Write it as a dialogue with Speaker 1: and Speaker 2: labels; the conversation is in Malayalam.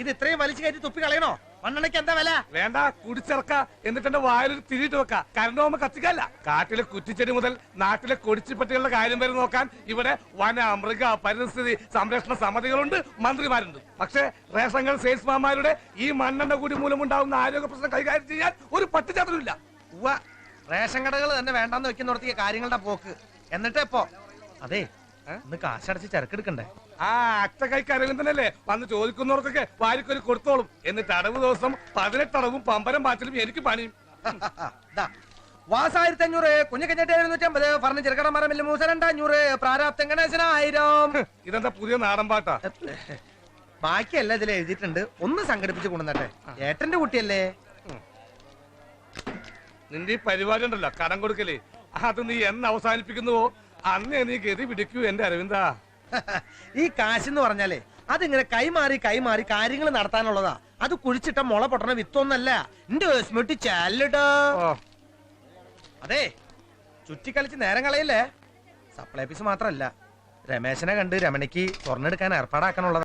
Speaker 1: ഇത് ഇത്രയും വലിച്ചു കയറ്റി തുപ്പി കളയണോ? മണ്ണെണ്ണയ്ക്ക് എന്താ വില?
Speaker 2: വേണ്ട കുടിച്ചിറക്ക. എന്നിട്ട് എന്റെ വായിലൊരു തിരിയിട്ട് വെക്ക. കരണ്ട് പോകുമ്പോ കത്തിക്കല്ല. കാട്ടിലെ കുറ്റിച്ചെടി മുതൽ നാട്ടിലെ കൊടിച്ചിപ്പട്ടികളുടെ കാര്യം വരെ നോക്കാൻ ഇവിടെ വന മൃഗ പരിസ്ഥിതി സംരക്ഷണ സമിതികളുണ്ട് മന്ത്രിമാരുണ്ട്. പക്ഷേ റേഷങ്ങൾ സെയിൽസ്മാന്മാരുടെ ഈ മണ്ണെണ്ണ കൂടി മൂലമുണ്ടാകുന്ന ആരോഗ്യ പ്രശ്നം കൈകാര്യം ചെയ്യാൻ ഒരു പട്ടിച്ചാത്രമില്ല
Speaker 1: ഉവ്വ റേഷൻ കടകൾ തന്നെ വേണ്ടെന്ന് വെക്കുന്നിടത്തേക്ക് കാര്യങ്ങളുടെ പോക്ക്. എന്നിട്ട് പോ അതെ ഇന്ന് കാശടച്ച് ചരക്കെടുക്കണ്ടേ?
Speaker 2: ആ അറ്റ കൈക്കരവിൽ തന്നെയല്ലേ? വന്ന് ചോദിക്കുന്നവർക്കൊക്കെ വാരിക്കൊരു കൊടുത്തോളും. എന്നിട്ട് അടവ് ദിവസം പതിനെട്ടടവും പമ്പരം പാച്ചിലും എനിക്ക് പണിയും.
Speaker 1: വാസായിരത്തി അഞ്ഞൂറ് കുഞ്ഞുകഞ്ഞെട്ട് എഴുന്നൂറ്റമ്പത് ഫർണിച്ചർ കടമറ മില്ല് മൂസ രണ്ടഞ്ഞൂറ് പ്രാരാബ്ദം ഗണേശന ആയിരം
Speaker 2: ഇതെന്താ പുതിയ നാടൻ പാട്ടാ?
Speaker 1: ബാക്കിയല്ല ഇതിൽ എഴുതിയിട്ടുണ്ട്. ഒന്ന് സംഘടിപ്പിച്ച് കൊണ്ടുവന്നട്ടെ. ഏട്ടന്റെ കുട്ടിയല്ലേ?
Speaker 2: നിന്റെ ഈ പരിപാടി ഉണ്ടല്ലോ കടം കൊടുക്കലേ. അത് നീ എന്ന് അവസാനിപ്പിക്കുന്നുവോ? അന്നേ നീ ഗതി പിടിക്കൂ എന്റെ അരവിന്ദ.
Speaker 1: ഈ കാശ് എന്ന് പറഞ്ഞാലേ അതിങ്ങനെ കൈമാറി കൈമാറി കാര്യങ്ങൾ നടത്താനുള്ളതാ. അത് കുഴിച്ചിട്ട മുള പൊട്ടണ വിത്തൊന്നല്ല. എന്റെ സ്മിട്ട്
Speaker 2: ചാലട്ടോ
Speaker 1: അതെ ചുറ്റിക്കളിച്ച് നേരം കളയില്ലേ? സപ്ലൈ പീസ് മാത്രല്ല. രമേശനെ കണ്ട് രമണിക്ക് സ്വർണെടുക്കാൻ ഏർപ്പാടാക്കാനുള്ളതാ.